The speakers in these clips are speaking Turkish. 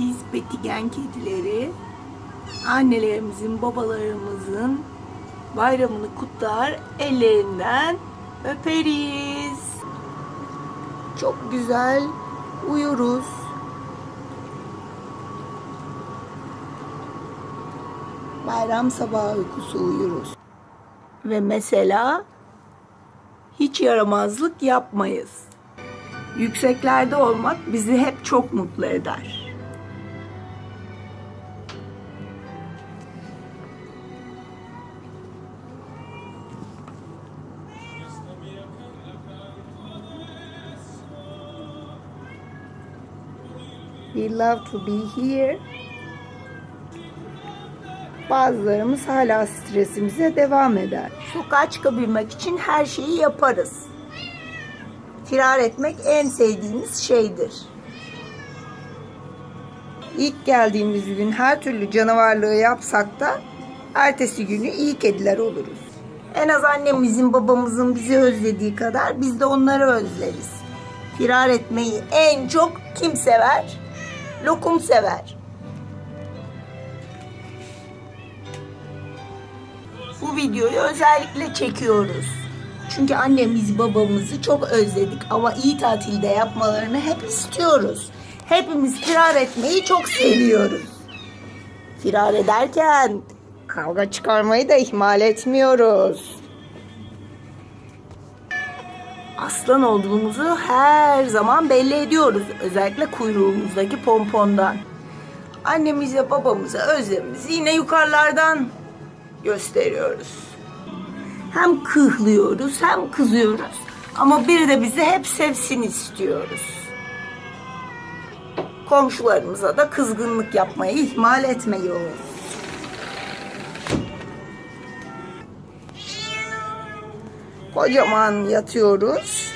Biz betigen kedileri annelerimizin, babalarımızın bayramını kutlar, ellerinden öperiz. Çok güzel uyuruz. Bayram sabahı uykusu uyuruz. Ve mesela hiç yaramazlık yapmayız. Yükseklerde olmak bizi hep çok mutlu eder. We love to be here. Bazılarımız hala stresimize devam eder. Sokağa çıkabilmek için her şeyi yaparız. Firar etmek en sevdiğimiz şeydir. İlk geldiğimiz gün her türlü canavarlığı yapsak da ertesi günü iyi kediler oluruz. En az annemizin babamızın bizi özlediği kadar biz de onları özleriz. Firar etmeyi en çok kim sever? Lokum sever. Bu videoyu özellikle çekiyoruz. Çünkü annemiz babamızı çok özledik ama iyi tatilde yapmalarını hep istiyoruz. Hepimiz firar etmeyi çok seviyoruz. Firar ederken kavga çıkarmayı da ihmal etmiyoruz. Aslan olduğumuzu her zaman belli ediyoruz. Özellikle kuyruğumuzdaki pompondan. Annemize babamıza özlemimizi yine yukarılardan gösteriyoruz. Hem kıhlıyoruz hem kızıyoruz. Ama biri de bizi hep sevsin istiyoruz. Komşularımıza da kızgınlık yapmayı ihmal etmiyoruz. Kocaman yatıyoruz.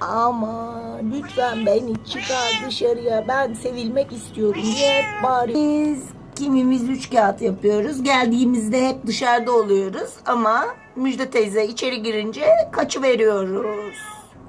Ama lütfen beni çıkar dışarıya ben sevilmek istiyorum hep bağırıyoruz. Biz kimimiz üç kağıt yapıyoruz. Geldiğimizde hep dışarıda oluyoruz ama Müjde teyze içeri girince kaçı veriyoruz.